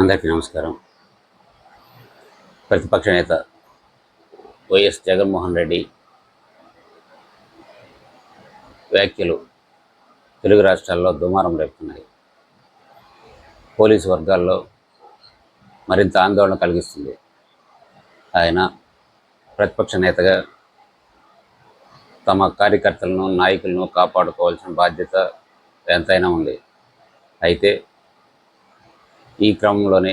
అందరికీ నమస్కారం. ప్రతిపక్ష నేత వైఎస్ జగన్మోహన్ రెడ్డి వ్యాఖ్యలు తెలుగు రాష్ట్రాల్లో దుమారం రేపుతున్నాయి. పోలీసు వర్గాల్లో మరింత ఆందోళన కలిగిస్తుంది. ఆయన ప్రతిపక్ష నేతగా తమ కార్యకర్తలను నాయకులను కాపాడుకోవాల్సిన బాధ్యత ఎంతైనా ఉంది. అయితే ఈ క్రమంలోనే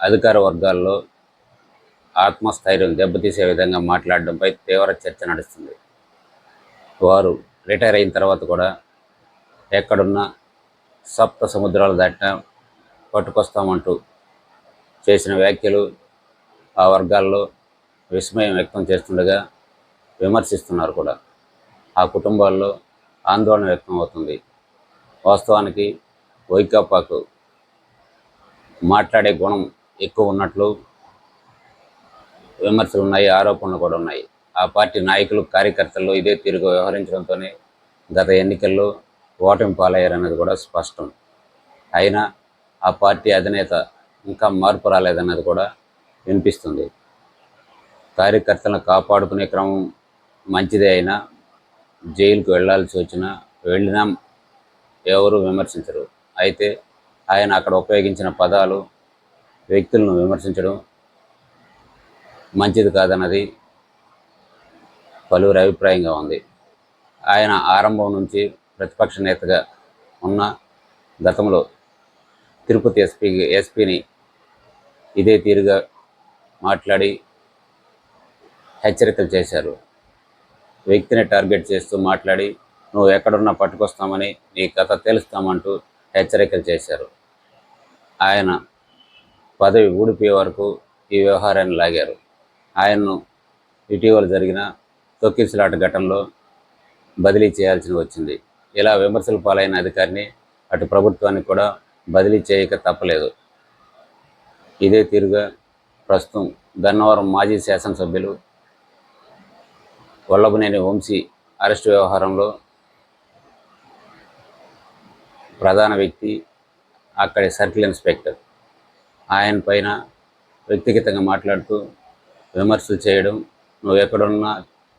అధికార వర్గాల్లో ఆత్మస్థైర్యం దెబ్బతీసే విధంగా మాట్లాడడంపై తీవ్ర చర్చ నడుస్తుంది. వారు రిటైర్ అయిన తర్వాత కూడా ఎక్కడున్నా సప్త సముద్రాలు దాటినా పట్టుకొస్తామంటూ చేసిన వ్యాఖ్యలు ఆ వర్గాల్లో విస్మయం వ్యక్తం చేస్తుండగా విమర్శిస్తున్నారు కూడా. ఆ కుటుంబాల్లో ఆందోళన వ్యక్తం అవుతుంది. వాస్తవానికి వైకాపాకు మాట్లాడే గుణం ఎక్కువ ఉన్నట్లు విమర్శలు ఉన్నాయి ఆరోపణలు కూడా ఉన్నాయి. ఆ పార్టీ నాయకులు కార్యకర్తలు ఇదే తీరుగా వ్యవహరించడంతోనే గత ఎన్నికల్లో ఓటమి పాలయ్యారన్నది కూడా స్పష్టం. అయినా ఆ పార్టీ అధినేత ఇంకా మార్పు రాలేదన్నది కూడా వినిపిస్తుంది. కార్యకర్తలను కాపాడుకునే క్రమం మంచిదే అయినా జైలుకు వెళ్ళాల్సి వచ్చినా వెళ్ళినా ఎవరు విమర్శించరు. అయితే ఆయన అక్కడ ఉపయోగించిన పదాలు వ్యక్తులను విమర్శించడం మంచిది కాదన్నది పలువురి అభిప్రాయంగా ఉంది. ఆయన ఆరంభం నుంచి ప్రతిపక్ష నేతగా ఉన్న గతంలో తిరుపతి ఎస్పీ ఎస్పీని ఇదే తీరుగా మాట్లాడి హెచ్చరికలు చేశారు. వ్యక్తిని టార్గెట్ చేస్తూ మాట్లాడి నువ్వు ఎక్కడున్నా పట్టుకొస్తామని నీ కథ తెలుస్తామంటూ హెచ్చరికలు చేశారు. ఆయన పదవి ఊడిపోయే వరకు ఈ వ్యవహారాన్ని లాగారు. ఆయన్ను ఇటీవల జరిగిన తొక్కిసలాట ఘటనలో బదిలీ చేయాల్సి వచ్చింది. ఇలా విమర్శలు పాలైన అధికారిని అటు ప్రభుత్వానికి కూడా బదిలీ చేయక తప్పలేదు. ఇదే తీరుగా ప్రస్తుతం గన్నవరం మాజీ శాసనసభ్యులు వల్లభనేని వంశీ అరెస్టు వ్యవహారంలో ప్రధాన వ్యక్తి అక్కడి సర్కిల్ ఇన్స్పెక్టర్. ఆయన పైన వ్యక్తిగతంగా మాట్లాడుతూ విమర్శలు చేయడం నువ్వు ఎక్కడున్నా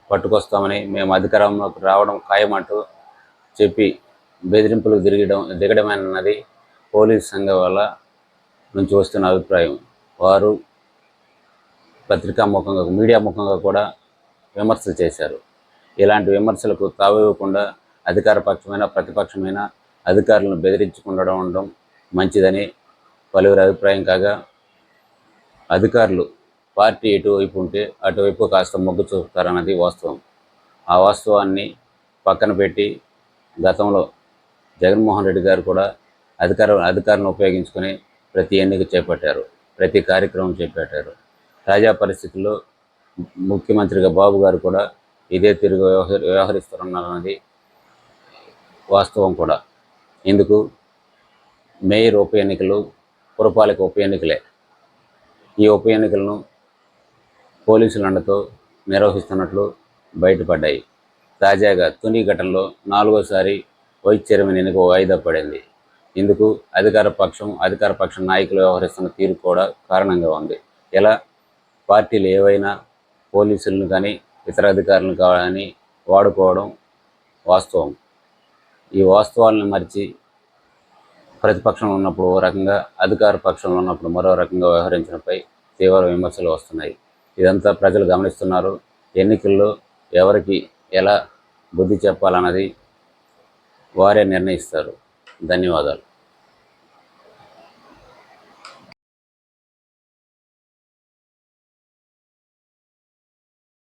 పట్టుకొస్తామని మేము అధికారంలోకి రావడం ఖాయమంటూ చెప్పి బెదిరింపులు తిరగడం దిగడమన్నది పోలీస్ సంఘం వల్ల నుంచి వస్తున్న అభిప్రాయం. వారు పత్రికా ముఖంగా మీడియా ముఖంగా కూడా విమర్శలు చేశారు. ఇలాంటి విమర్శలకు తావివ్వకుండా అధికార పక్షమైన ప్రతిపక్షమైన అధికారులను బెదిరించకుండా ఉండడం మంచిదని పలువురి అభిప్రాయం కాగా అధికారులు పార్టీ ఎటువైపు ఉంటే అటువైపు కాస్త మొగ్గు చూపుతారన్నది వాస్తవం. ఆ వాస్తవాన్ని పక్కన పెట్టి గతంలో జగన్మోహన్ రెడ్డి గారు కూడా అధికార అధికారులను ఉపయోగించుకొని ప్రతి ఎన్నిక చేపట్టారు ప్రతి కార్యక్రమం చేపట్టారు. తాజా పరిస్థితుల్లో ముఖ్యమంత్రిగా బాబు గారు కూడా ఇదే తిరుగు వ్యవహరి వ్యవహరిస్తున్నారన్నది వాస్తవం కూడా. ఇందుకు మేయర్ ఉప ఎన్నికలు పురపాలక ఉప ఎన్నికలే. ఈ ఉప ఎన్నికలను పోలీసుల అండతో నిర్వహిస్తున్నట్లు బయటపడ్డాయి. తాజాగా తుని ఘటనలో నాలుగోసారి వైస్ చైర్మన్ ఎన్నిక వాయిదా పడింది ఇందుకు అధికార పక్షం అధికార పక్ష నాయకులు వ్యవహరిస్తున్న తీరు కూడా కారణంగా ఉంది. ఇలా పార్టీలు ఏవైనా పోలీసులను కానీ ఇతర అధికారులను కానీ వాడుకోవడం వాస్తవం. ఈ వాస్తవాలను మరిచి ప్రతిపక్షంలో ఉన్నప్పుడు ఓ రకంగా అధికార పక్షంలో ఉన్నప్పుడు మరో రకంగా వ్యవహరించడంపై తీవ్ర విమర్శలు వస్తున్నాయి. ఇదంతా ప్రజలు గమనిస్తున్నారు. ఎన్నికల్లో ఎవరికి ఎలా బుద్ధి చెప్పాలన్నది వారే నిర్ణయిస్తారు. ధన్యవాదాలు.